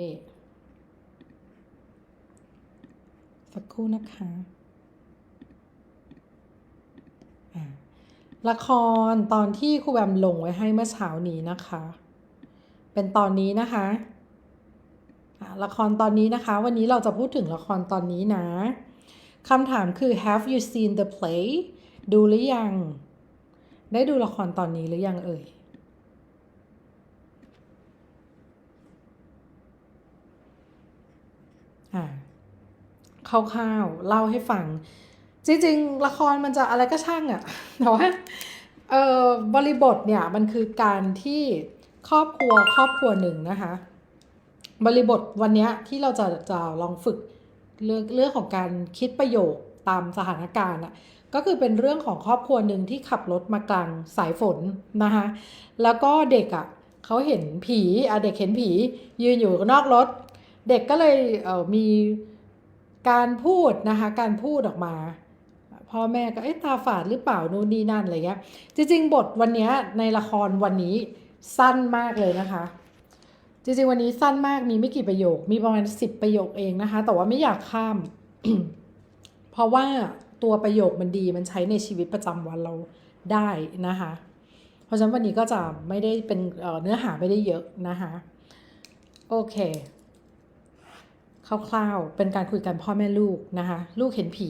นี่ สักครู่นะคะละครตอนที่ครูแบมลงไว้ให้เมื่อเช้านี้นะคะ เป็นตอนนี้นะคะะละครตอนนี้นะคะ วันนี้เราจะพูดถึงละครตอนนี้นะคำถามคือ have you seen the play ดูหรือยัง ได้ดูละครตอนนี้หรือยังเอ่ย อ่า คร่าวๆเล่าให้ฟัง จริงๆ ละครมันจะอะไรก็ช่างอะแต่ว่าเออบริบทเนี่ยมันคือการที่ครอบครัวครอบครัวหนึ่งนะคะ บริบทวันนี้ที่เราจะจะลองฝึกเรื่องเรื่องของการคิดประโยคตามสถานการณ์อะก็คือเป็นเรื่องของครอบครัวหนึ่งที่ขับรถมากลางสายฝนนะคะแล้วก็เด็กอะเขาเห็นผีอะเด็กเห็นผียืนอยู่นอกรถ เด็กก็เลยเมีการพูดนะคะ การพูดออกมาพ่อแม่ก็เอ๊ะตาฝาดหรือเปล่านู่นนี่นั่นอะไรเงี้ยจริง ๆ บทวันเนี้ยในละครวันนี้สั้นมากเลยนะคะ จริง ๆ วันนี้สั้นมากมีไม่กี่ประโยค มีประมาณ10ประโยคเองนะคะ แต่ว่าไม่อยากข้าม เพราะว่าตัวประโยคมันดีมันใช้ในชีวิตประจำวันเราได้นะคะ เพราะฉะนั้นวันนี้ก็จะไม่ได้เป็นเนื้อหาไม่ได้เยอะนะคะ โอเค คร่าวๆ เป็นการคุยกันพ่อแม่ลูกนะคะ ลูกเห็นผี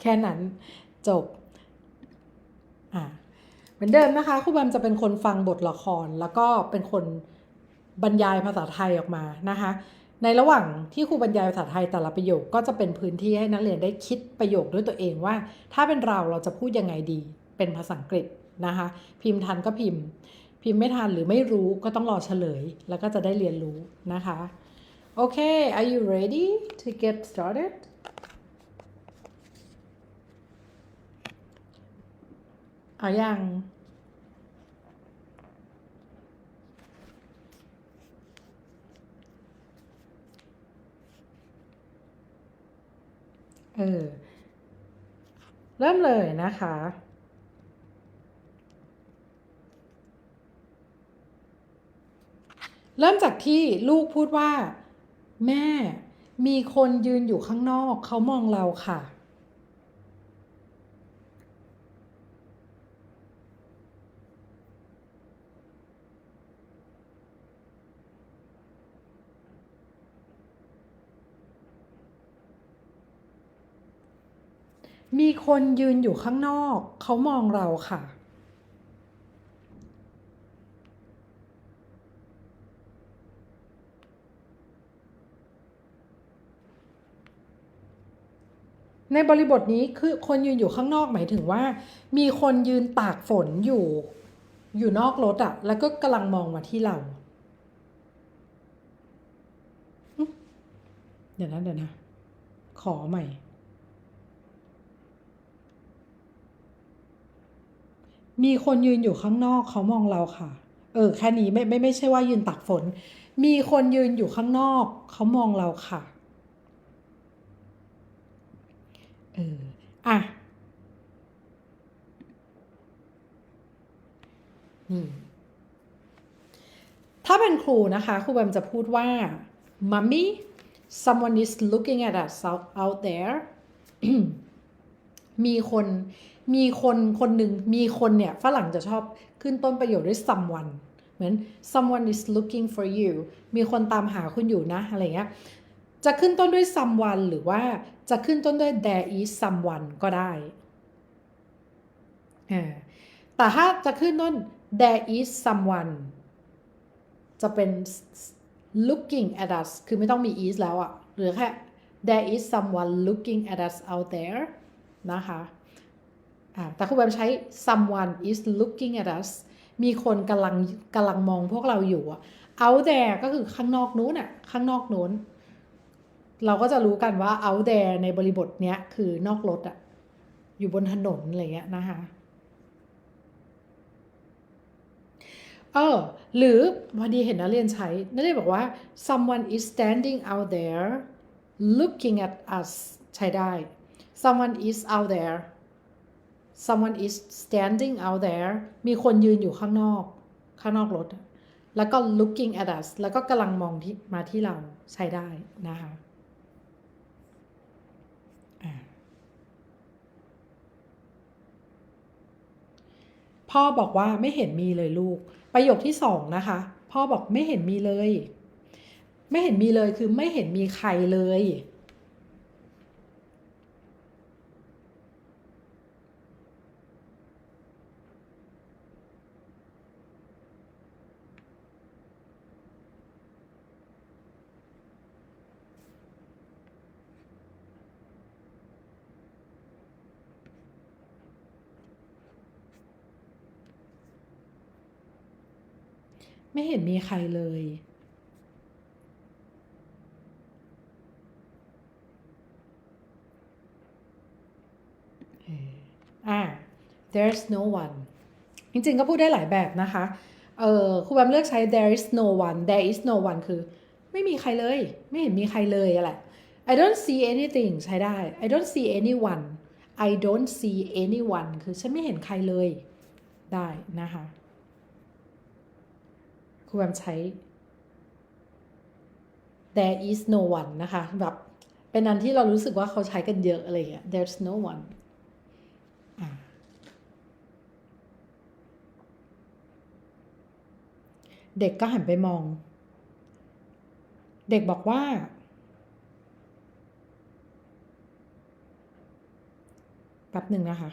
แค่นั้นจบ อ่าเหมือนเดิมนะคะครูแบมจะเป็นคนฟังบทละคร แล้วก็เป็นคนบรรยายภาษาไทยออกมานะคะ ในระหว่างที่ครูบรรยายภาษาไทยแต่ละประโยคก็จะเป็นพื้นที่ให้นักเรียนได้คิดประโยคด้วยตัวเองว่า ถ้าเป็นเราเราจะพูดยังไงดี เป็นภาษาอังกฤษนะคะ พิมพ์ทันก็พิมพ์ พิมพ์ไม่ทันหรือไม่รู้ก็ต้องรอเฉลย แล้วก็จะได้เรียนรู้นะคะโอเค are you ready to get started เอายัง เออ เริ่มเลยนะคะ เริ่มจากที่ลูกพูดว่า แม่มีคนยืนอยู่ข้างนอก เขามองเราค่ะ มีคนยืนอยู่ข้างนอก เขามองเราค่ะ ในบริบทนี้คือคนยืนอยู่ข้างนอกหมายถึงว่า มีคนยืนตากฝนอยู่ อยู่นอกรถอะแล้วก็กำลังมองมาที่เรา เดี๋ยวนะเดี๋ยวนะ ขอใหม่ มีคนยืนอยู่ข้างนอกเขามองเราค่ะ เออแค่นี้ไม่ไม่ไม่ใช่ว่ายืนตากฝน มีคนยืนอยู่ข้างนอกเขามองเราค่ะ เอออะนี่ถ้าเป็นครูนะคะครูแบมจะพูดว่า mommy someone is looking at us out, out there มีคน มีคนคนหนึ่งมีคนเนี่ยฝรั่งจะชอบขึ้นต้นประโยคด้วย someone เหมือน someone is looking for you มีคนตามหาคุณอยู่นะ อะไรเงี้ย จะขึ้นต้นด้วย someone หรือว่าจะขึ้นต้นด้วย there is someone ก็ได้ แต่ถ้าจะขึ้นต้น there is someone จะเป็น looking at us คือไม่ต้องมี is แล้วอะหรือแค่ there is someone looking at us out there นะคะ แต่ครูแบมใช้ someone is looking at us มีคนกำลังกำลังมองพวกเราอยู่อะ out there ก็คือข้างนอกนู้นอะข้างนอกนู้น เราก็จะรู้กันว่า out there ในบริบทเนี้ยคือนอกรถอะอยู่บนถนนอะไรเงี้ยนะคะเออหรือพอดีเห็นนักเรียนใช้นักเรียนบอกว่า someone is standing out there looking at us ใช้ได้ someone is out there someone is standing out there มีคนยืนอยู่ข้างนอก ข้างนอกรถ แล้วก็ looking at us แล้วก็กำลังมองที่มาที่เราใช้ได้นะคะพ่อบอกว่าไม่เห็นมีเลยลูก ประโยคที่สองนะคะ พ่อบอกไม่เห็นมีเลย ไม่เห็นมีเลยคือไม่เห็นมีใครเลย ไม่เห็นมีใครเลย อ่า there's no one จริงๆ ก็พูดได้หลายแบบนะคะ เออครูแบมเลือกใช้ there is no one there is no one คือ ไม่มีใครเลย ไม่เห็นมีใครเลยอะแหละ I don't see anything ใช้ได้ I don't see anyone I don't see anyone คือฉันไม่เห็นใครเลย ได้นะคะ ครูแบมใช้ there is no one นะคะแบบเป็นอันที่เรารู้สึกว่าเขาใช้กันเยอะอะไรอย่างเงี้ย there's no one เด็กก็หันไปมอง เด็กบอกว่า แป๊บหนึ่งนะคะ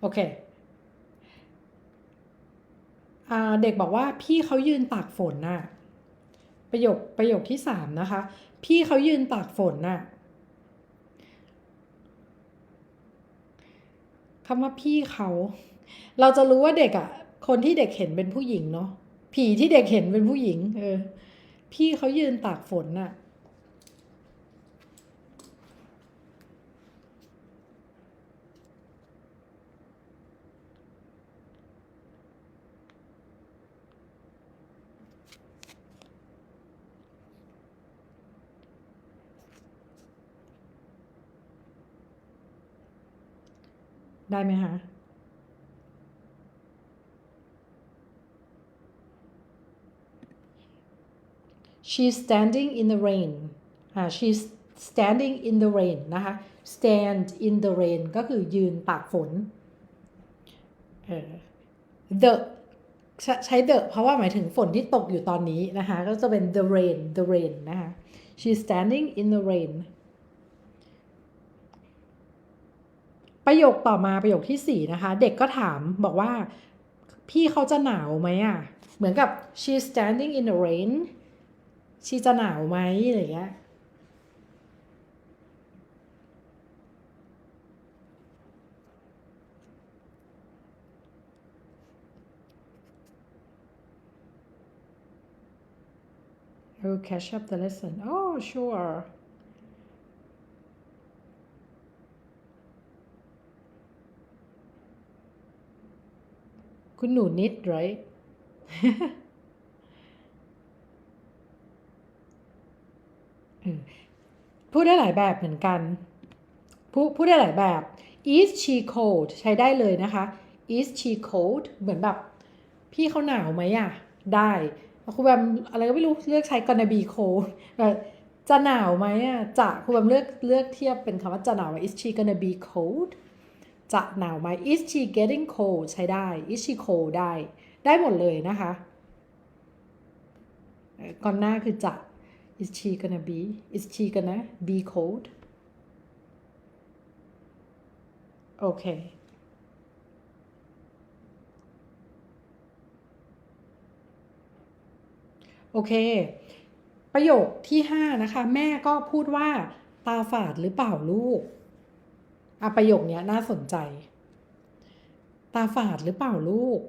โอเค เด็กบอกว่าพี่เขายืนตากฝนน่ะประโยคประโยคที่สามนะคะ พี่เขายืนตากฝนน่ะคำว่าพี่เขา เราจะรู้ว่าเด็กอะ่ะ คนที่เด็กเห็นเป็นผู้หญิงเนาะผีที่เด็กเห็นเป็นผู้หญิง เออ พี่เขายืนตากฝนน่ะ ได้ไหมคะ she's standing in the rain อ่า she's standing in the rain นะคะ stand in the rain ก็คือยืนตากฝนเออ the ใช้ the เพราะว่าหมายถึงฝนที่ตกอยู่ตอนนี้นะคะ ก็จะเป็น the rain the rain นะคะ she's standing in the rain ประโยคต่อมาประโยคที่สี่นะคะเด็กก็ถามบอกว่าพี่เขาจะหนาวไหมอะเหมือนกับ she's standing in the rain ชีจะหนาวไหมอะไรเงี้ย I will catch up the lesson. Oh, sure. คุณหนูนิด right พูดได้หลายแบบเหมือนกัน พูดพูดได้หลายแบบ is she cold ใช้ได้เลยนะคะ is she cold เหมือนแบบ พี่เขาหนาวไหมอะได้ครูแบมอะไรก็ไม่รู้เลือกใช้ gonna be cold แบบจะหนาวไหมอะจะครูแบมเลือกเลือกเทียบเป็นคำว่าจะหนาวไหม is she gonna be cold จะหนาวไหม is she getting cold ใช้ได้ is she cold ได้ ได้หมดเลยนะคะก่อนหน้าคือจะ is she gonna be is she gonna be cold โอเค โอเค ประโยคที่ห้านะคะ แม่ก็พูดว่าตาฝาดหรือเปล่าลูก อะประโยคนี้น่าสนใจ ตาฝาดหรือเปล่าลูก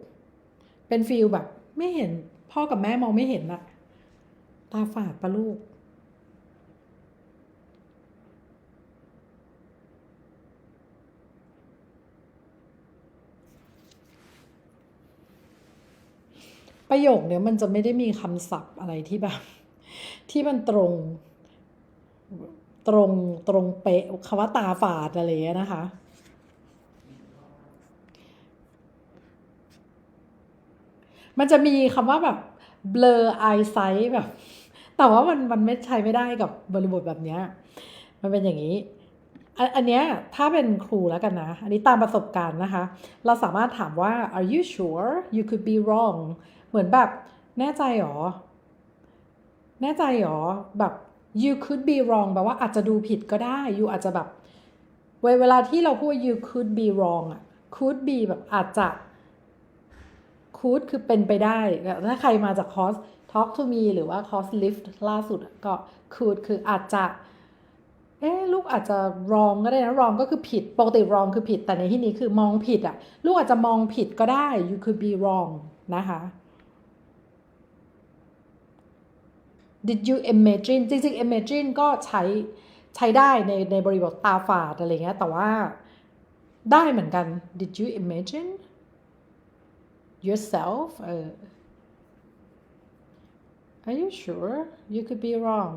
เป็นฟีลแบบ ไม่เห็นพ่อกับแม่มองไม่เห็นอะตาฝาดปะลูก ประโยคเนี้ยมันจะไม่ได้มีคำศัพท์อะไรที่แบบ ที่มันตรง ตรงตรงเป๊ะคำว่าตาฝาดอะไรเงี้ยนะคะ มันจะมีคำว่าแบบ blur eyesight แบบ แต่ว่ามันมันไม่ใช้ไม่ได้กับบริบทแบบเนี้ย มันเป็นอย่างนี้อันอันเนี้ยถ้าเป็นครูแล้วกันนะ อันนี้ตามประสบการณ์นะคะ เราสามารถถามว่า are you sure you could be wrong เหมือนแบบ แน่ใจหรอ แน่ใจหรอ แบบ you could be wrong แปลว่าอาจจะดูผิดก็ได้ you อาจจะแบบ เวลาที่เราพูดว่า you could be wrong อะ could be แบบอาจจะ could คือเป็นไปได้ ถ้าใครมาจากคอร์ส talk to me หรือว่าคอร์ส lift ล่าสุดก็ could คืออาจจะ เอ๊ลูกอาจจะ wrong ก็ได้นะ wrong ก็คือผิด ปกติ wrong คือผิด แต่ในที่นี้คือมองผิดอะลูกอาจจะมองผิดก็ได้ you could be wrong นะคะ did you imagine จริงๆ imagine ก็ใช้ใช้ได้ในในบริบทตาฝาดอะไรเงี้ย แต่ว่าได้เหมือนกัน did you imagine yourself เออ are you sure you could be wrong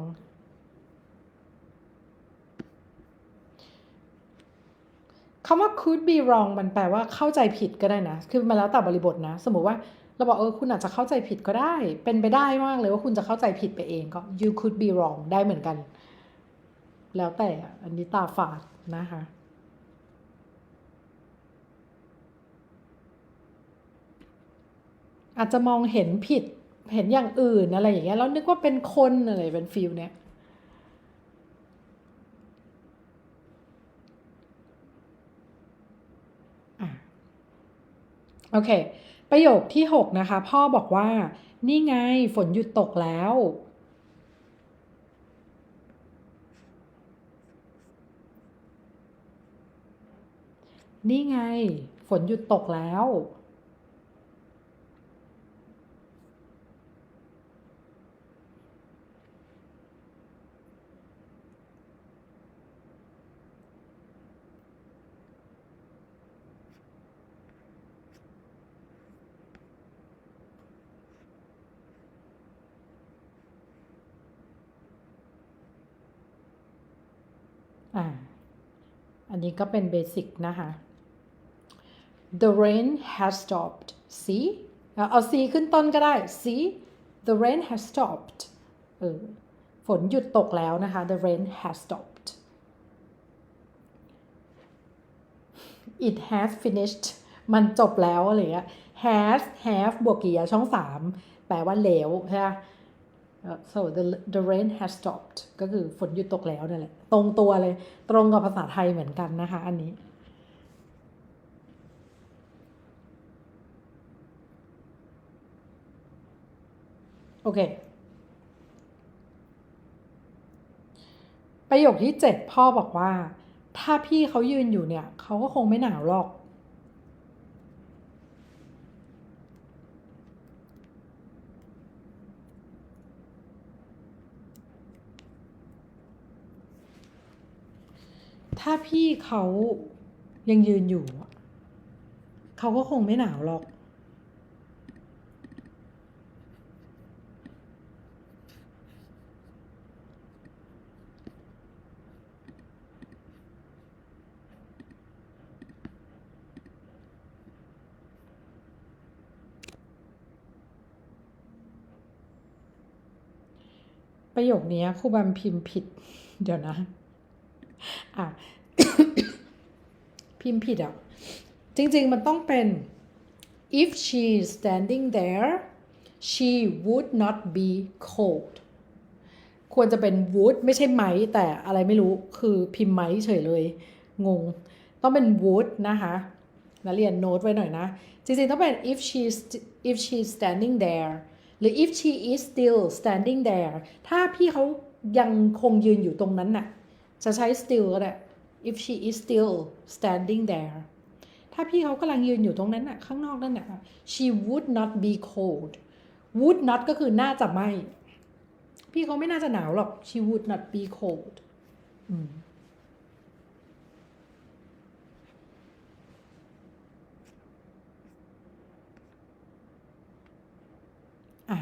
คำว่า could be wrong มันแปลว่าเข้าใจผิดก็ได้นะ คือมันแล้วแต่บริบทนะ สมมติว่า เราบอกเออคุณอาจจะเข้าใจผิดก็ได้ เป็นไปได้มากเลยว่าคุณจะเข้าใจผิดไปเองก็ you could be wrong ได้เหมือนกัน แล้วแต่อันนี้ตาฝาดนะคะอาจจะมองเห็นผิดเห็นอย่างอื่นอะไรอย่างเงี้ยแล้วนึกว่าเป็นคนอะไรเป็นฟิลเนี้ยโอเค ประโยคที่ 6 นะคะ พ่อบอกว่า นี่ไงฝนหยุดตกแล้ว นี่ไง ฝนหยุดตกแล้ว อ่า อันนี้ก็เป็นเบสิกนะคะ The rain has stopped see เอาเอา see ขึ้นต้นก็ได้ see the rain has stopped เออฝนหยุดตกแล้วนะคะ the rain has stopped it has finished มันจบแล้วอะไรเงี้ย has have บวกกริยาช่องสามแปลว่าแล้วใช่ไหม so the the rain has stopped ก็คือฝนหยุดตกแล้วนั่นแหละ ตรงตัวเลย ตรงกับภาษาไทยเหมือนกันนะคะ อันนี้ โอเค ประโยคที่เจ็ดพ่อบอกว่า ถ้าพี่เขายืนอยู่เนี่ย เขาก็คงไม่หนาวหรอก ถ้าพี่เขายังยืนอยู่ เขาก็คงไม่หนาวหรอก ประโยคนี้ครูบัมพิมพ์ผิด เดี๋ยวนะ อะพิมพ์ผิดอะ จริง ๆ มันต้องเป็น if she is standing there she would not be cold ควรจะเป็น would ไม่ใช่ไหม แต่อะไรไม่รู้คือพิมพ์ไหมเฉยเลย งง ต้องเป็น would นะคะนักเรียนโน้ตไว้หน่อยนะ จริงๆ ต้องเป็น if she is if she is standing there หรือ if she is still standing there ถ้าพี่เขายังคงยืนอยู่ตรงนั้นน่ะ จะใช้ still ก็ได้ if she is still standing there ถ้าพี่เขากำลังยืนอยู่ตรงนั้นน่ะ ข้างนอกนั่นน่ะ she would not be cold would not ก็คือน่าจะไม่ พี่เขาไม่น่าจะหนาวหรอก she would not be cold อืมอะ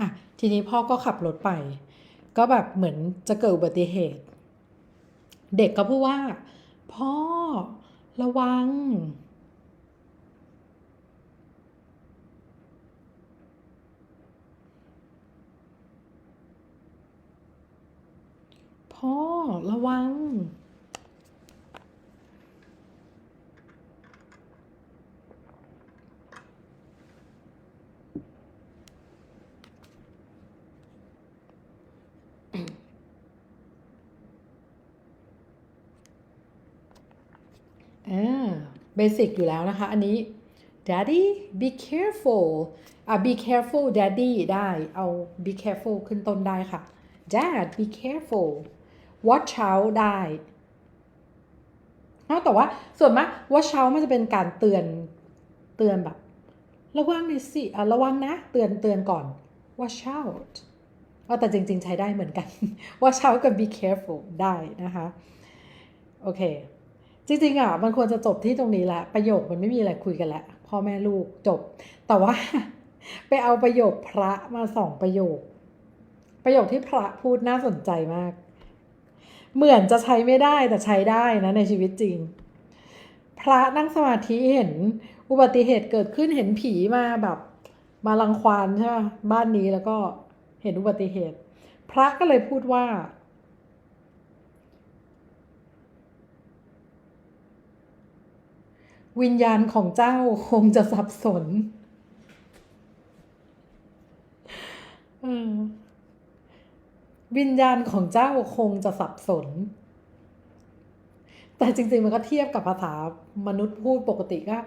อะทีนี้พ่อก็ขับรถไป ก็แบบเหมือนจะเกิดอุบัติเหตุ เด็กก็พูดว่า พ่อระวัง พ่อระวัง อ่าเบสิกอยู่แล้วนะคะ อันนี้ daddy be careful อะ be careful daddy ได้เอา be careful ขึ้นต้นได้ค่ะ dad be careful watch out ได้อ้าแต่ว่าส่วนมาก watch out มันจะเป็นการเตือนเตือนแบบ ระวังหน่อยสิอะระวังนะ เตือนเตือนก่อน watch out เอาแต่จริง ๆ ใช้ได้เหมือนกัน watch out กับ be careful ได้นะคะ โอเค จริงๆอะมันควรจะจบที่ตรงนี้แหละประโยคมันไม่มีอะไรคุยกันแล้วพ่อแม่ลูกจบ แต่ว่า ไปเอาประโยคพระมาสองประโยค ประโยคที่พระพูดน่าสนใจมาก เหมือนจะใช้ไม่ได้แต่ใช้ได้นะในชีวิตจริง พระนั่งสมาธิเห็นอุบัติเหตุเกิดขึ้นเห็นผีมาแบบมาลังควานใช่ไหมบ้านนี้แล้วก็เห็นอุบัติเหตุ พระก็เลยพูดว่า วิญญาณของเจ้าคงจะสับสนวิญญาณของเจ้าคงจะสับสน แต่จริงๆมันก็เทียบกับภาษามนุษย์พูดปกติก็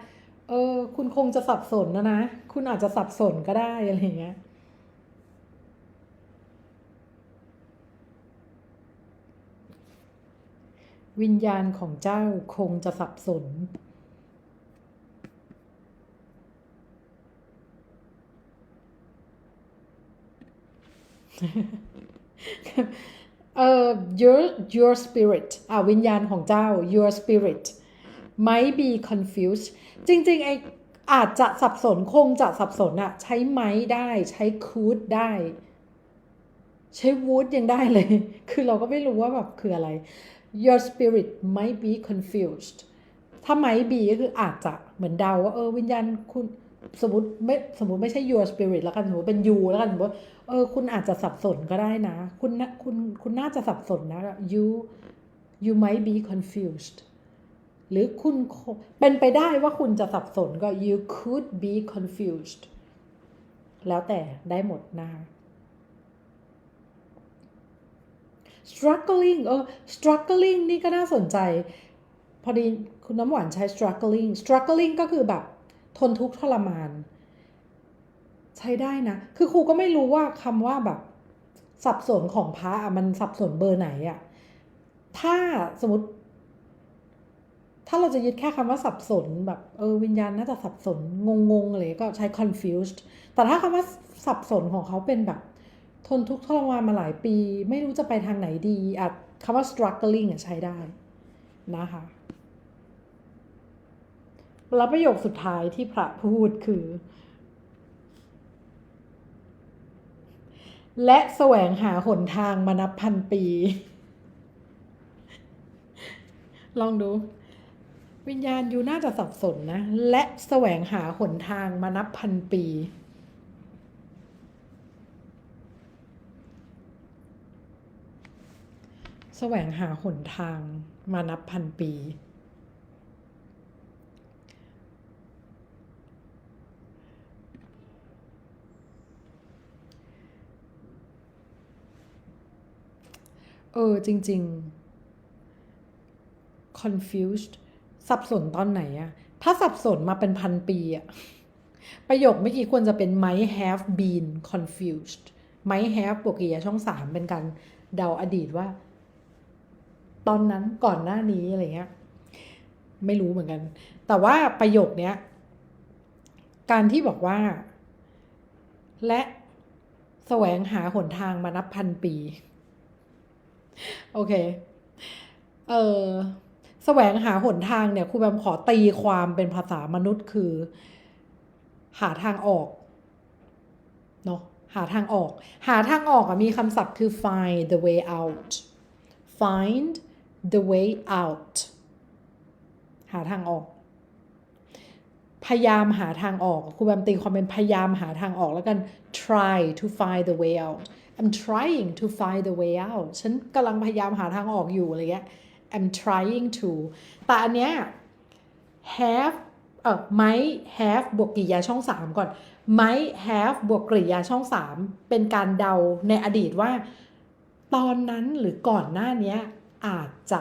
เออ คุณคงจะสับสนนะนะ คุณอาจจะสับสนก็ได้อะไรเงี้ย วิญญาณของเจ้าคงจะสับสน เอ่อ your your spirit อะวิญญาณของเจ้า your spirit might be confused จริงๆไออาจจะสับสนคงจะสับสนอะใช้ might ได้ใช้ could ได้ ใช้ would ยังได้เลย คือเราก็ไม่รู้ว่าแบบคืออะไร your spirit might be confused ถ้า might be ก็คืออาจจะเหมือนเดาว่าเออวิญญาณคุณ สมมติไม่สมมติไม่ใช่ your spirit แล้วกันสมมติเป็น you แล้วกันสมมติเออคุณอาจจะสับสนก็ได้นะ คุณนะคุณคุณน่าจะสับสนนะ you you might be confused หรือคุณเป็นไปได้ว่าคุณจะสับสนก็ you could be confused แล้วแต่ได้หมดนะคะ struggling เออ struggling นี่ก็น่าสนใจ พอดีคุณน้ำหวานใช้ struggling struggling ก็คือแบบ ทนทุกข์ทรมาน ใช้ได้นะ คือครูก็ไม่รู้ว่าคำว่าแบบสับสนของพระอะมันสับสนเบอร์ไหนอะถ้าสมมติ ถ้าเราจะยึดแค่คำว่าสับสนแบบเออวิญญาณน่าจะสับสนงงๆเลยก็ใช้ confused แต่ถ้าคำว่าสับสนของเขาเป็นแบบ ทนทุกข์ทรมานมาหลายปี ไม่รู้จะไปทางไหนดีอาจคำว่า struggling อะใช้ได้นะคะ แล้วประโยคสุดท้ายที่พระพูดคือ และแสวงหาหนทางมานับพันปี ลองดู วิญญาณอยู่น่าจะสับสนนะ และแสวงหาหนทางมานับพันปีแสวงหาหนทางมานับพันปี เออจริง ๆ confused สับสนตอนไหนอะถ้าสับสนมาเป็นพันปีอะประโยคเมื่อกี้ควรจะเป็น might have been confused might have บวกกิยาช่องสามเป็นการเดาอดีตว่า ตอนนั้นก่อนหน้านี้อะไรเงี้ย ไม่รู้เหมือนกัน แต่ว่าประโยคเนี้ย การที่บอกว่า และแสวงหาหนทางมานับพันปี โอเค เออแสวงหาหนทางเนี่ยครูแบมขอตีความเป็นภาษามนุษย์คือ หาทางออกเนาะหาทางออก หาทางออกอะมีคำศัพท์คือ find the way out find the way out หาทางออก พยายามหาทางออกครูแบมตีความเป็นพยายามหาทางออกแล้วกัน try to find the way out I'm trying to find the way out ฉันกำลังพยายามหาทางออกอยู่อะไรเงี้ย I'm trying to แต่อันเนี้ย have เออ might have บวกกริยาช่อง3ก่อน might have บวกกริยาช่อง3เป็นการเดาในอดีตว่า ตอนนั้นหรือก่อนหน้านี้อาจจะ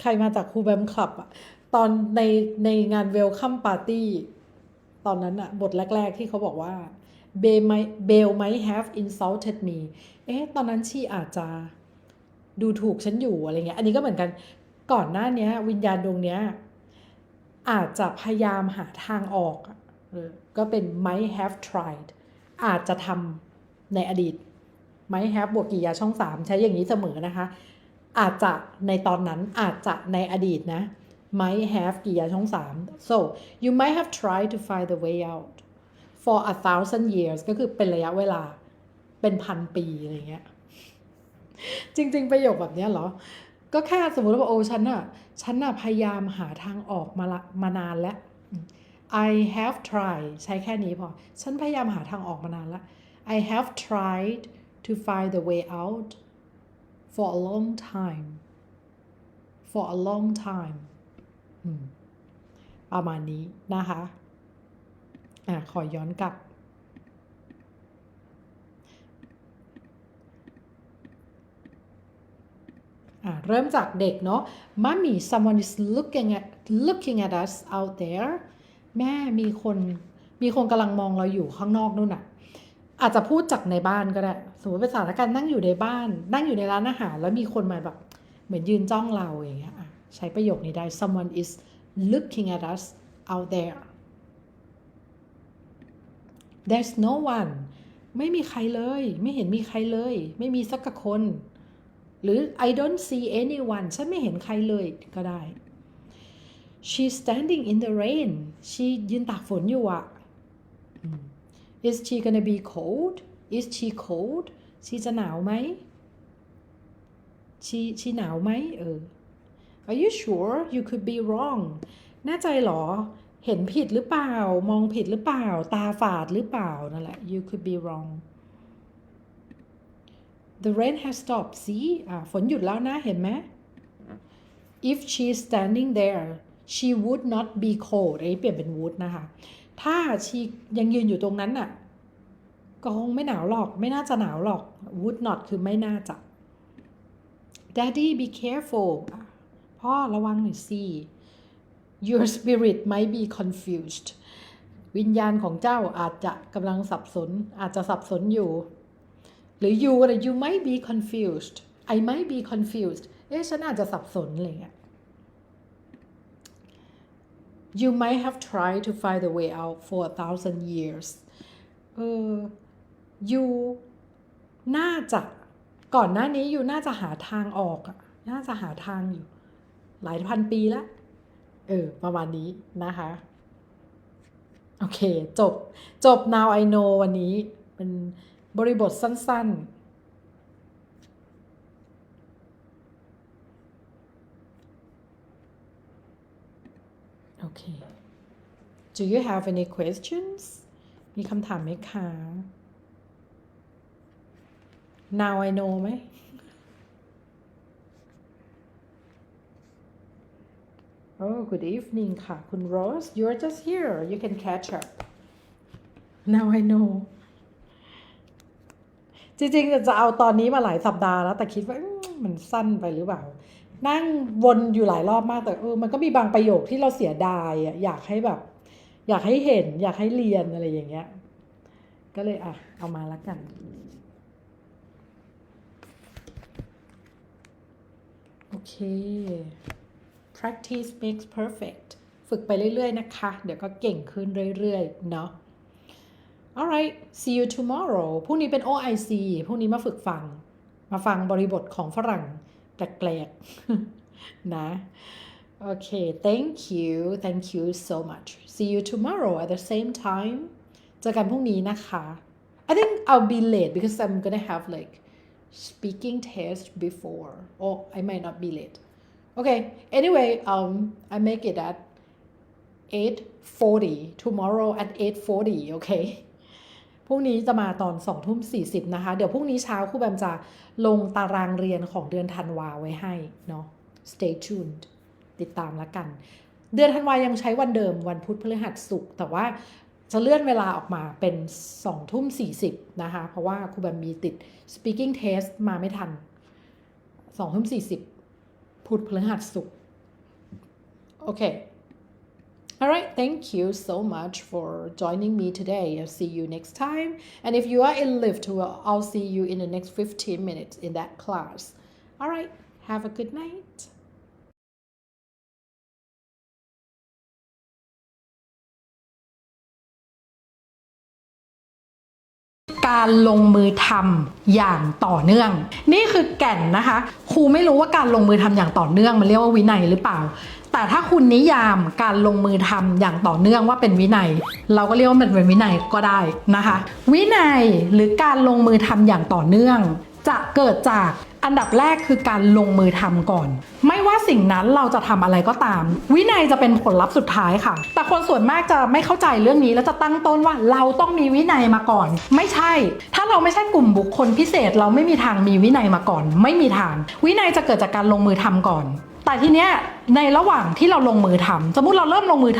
ใครมาจากครูแบมคลับอะตอนในในงานเวลคัมปาร์ตี้ ตอนนั้นอะบทแรก ๆ ที่เขาบอกว่าเบลไมเบลไม have insulted me เอ๊ะ ตอนนั้นชีอาจจะดูถูกฉันอยู่อะไรเงี้ย อันนี้ก็เหมือนกัน ก่อนหน้านี้วิญญาณดวงเนี้ยอาจจะพยายามหาทางออก ก็เป็น might have tried อาจจะทำในอดีต might have บวกกริยาช่อง3ใช้อย่างนี้เสมอนะคะ อาจจะในตอนนั้นอาจจะในอดีตนะ might have กริยาช่อง3 so you might have tried to find the way out for a thousand years ก็คือเป็นระยะเวลาเป็นพันปีอะไรเงี้ย จริง ๆ ประโยคแบบเนี้ยเหรอ ก็แค่สมมติว่าโอ้ฉันอะฉันอะพยายามหาทางออกมาละมานานแล้ว I have tried ใช้แค่นี้พอ ฉันพยายามหาทางออกมานานแล้ว I have tried to find the way out for a long time for a long time ประมาณนี้นะคะอะขอย้อนกลับ เริ่มจากเด็กเนาะ Mommy someone is looking at looking at us out there แม่มีคนมีคนกำลังมองเราอยู่ข้างนอกนู่นน่ะ อาจจะพูดจากในบ้านก็ได้ สมมติเป็นสถานการณ์นั่งอยู่ในบ้าน นั่งอยู่ในร้านอาหาร แล้วมีคนมาแบบ เหมือนยืนจ้องเราอย่างเงี้ย ใช้ประโยคนี้ได้ someone is looking at us out there there's no one ไม่มีใครเลย ไม่เห็นมีใครเลย ไม่มีสักคน หรือ I don't see anyone ฉันไม่เห็นใครเลยก็ได้ she's standing in the rain she ยืนตากฝนอยู่อะ is she gonna be cold is she cold she จะหนาวไหม she she หนาวไหมเออ Are you sure you could be wrong แน่ใจเหรอ เห็นผิดหรือเปล่า มองผิดหรือเปล่า ตาฝาดหรือเปล่า นั่นแหละ you could be wrong the rain has stopped see อะฝนหยุดแล้วนะ เห็นไหม if she is standing there she would not be cold อันนี้เปลี่ยนเป็น would นะคะ ถ้า she ยังยืนอยู่ตรงนั้นน่ะ ก็คงไม่หนาวหรอก ไม่น่าจะหนาวหรอก would not คือไม่น่าจะ daddy be careful พ่อระวังหน่อยสิ your spirit might be confused วิญญาณของเจ้าอาจจะกำลังสับสน อาจจะสับสนอยู่ หรือ you อะไร you might be confused I might be confused เอ๊ะฉันอาจจะสับสนอะไรเงี้ย you might have tried to find the way out for a thousand years เออ you น่าจะก่อนหน้านี้ you น่าจะหาทางออกอะน่าจะหาทางอยู่ หลายพันปีแล้ว เออ ประมาณนี้นะคะ โอเค จบ จบ now I know วันนี้ เป็นบริบทสั้น ๆโอเค Do you have any questions มีคำถามไหมคะ now I know ไหม Oh good evening ค่ะ คุณ Rose you're just here you can catch up now I know จริงๆจะเอาตอนนี้มาหลายสัปดาห์แล้วแต่คิดว่าอืมมันสั้นไปหรือเปล่า นั่งวนอยู่หลายรอบมากแต่เออมันก็มีบางประโยคที่เราเสียดายอะอยากให้แบบ อยากให้เห็น อยากให้เรียนอะไรอย่างเงี้ย ก็เลยอะ เอามาละกัน โอเค practice makes perfect ฝึกไปเรื่อยๆนะคะ เดี๋ยวก็เก่งขึ้นเรื่อยๆ เนาะ alright see you tomorrow พรุ่งนี้เป็น OIC พรุ่งนี้มาฝึกฟัง มาฟังบริบทของฝรั่งแปลกๆ นะ Okay, thank you. Thank you so much. See you tomorrow at the same time. เจอกันพรุ่งนี้นะคะ I think I'll be late because I'm gonna have like speaking test before or I might not be late. Okay, anyway, um, I make it at 8:40 tomorrow at 8:40 okay พรุ่งนี้จะมาตอน2ทุ่ม40 นะคะ เดี๋ยวพรุ่งนี้เช้าครูแบมจะลงตารางเรียนของเดือนธันวาไว้ให้เนาะ stay tuned ติดตามแล้วกัน เดือนธันวายังใช้วันเดิมวันพุธพฤหัสศุกร์แต่ว่าจะเลื่อนเวลาออกมาเป็น2ทุ่ม40 นะคะ เพราะว่าครูแบมมีติด speaking test มาไม่ทัน2ทุ่ม40 พุธพฤหัสศุกร์โอเค Alright, thank you so much for joining me today. I'll see you next time. And if you are in lift, well, I'll see you in the next 15 minutes in that class. Alright, have a good night. การลงมือทำอย่างต่อเนื่อง นี่คือแก่นนะคะ ครูไม่รู้ว่าการลงมือทำอย่างต่อเนื่องมันเรียกว่าวินัยหรือเปล่า แต่ถ้าคุณนิยามการลงมือทำอย่างต่อเนื่องว่าเป็นวินัย เราก็เรียกว่ามันเป็นวินัยก็ได้นะคะ วินัยหรือการลงมือทำอย่างต่อเนื่อง จะเกิดจาก อันดับแรกคือการลงมือทำก่อน ไม่ว่าสิ่งนั้นเราจะทำอะไรก็ตาม วินัยจะเป็นผลลัพธ์สุดท้ายค่ะ แต่คนส่วนมากจะไม่เข้าใจเรื่องนี้ แล้วจะตั้งต้นว่าเราต้องมีวินัยมาก่อน ไม่ใช่ ถ้าเราไม่ใช่กลุ่มบุคคลพิเศษ เราไม่มีทางมีวินัยมาก่อน ไม่มีทาง วินัยจะเกิดจากการลงมือทำก่อน แต่ทีเนี้ยในระหว่างที่เราลงมือทำสมมุติเราเริ่มลงมือ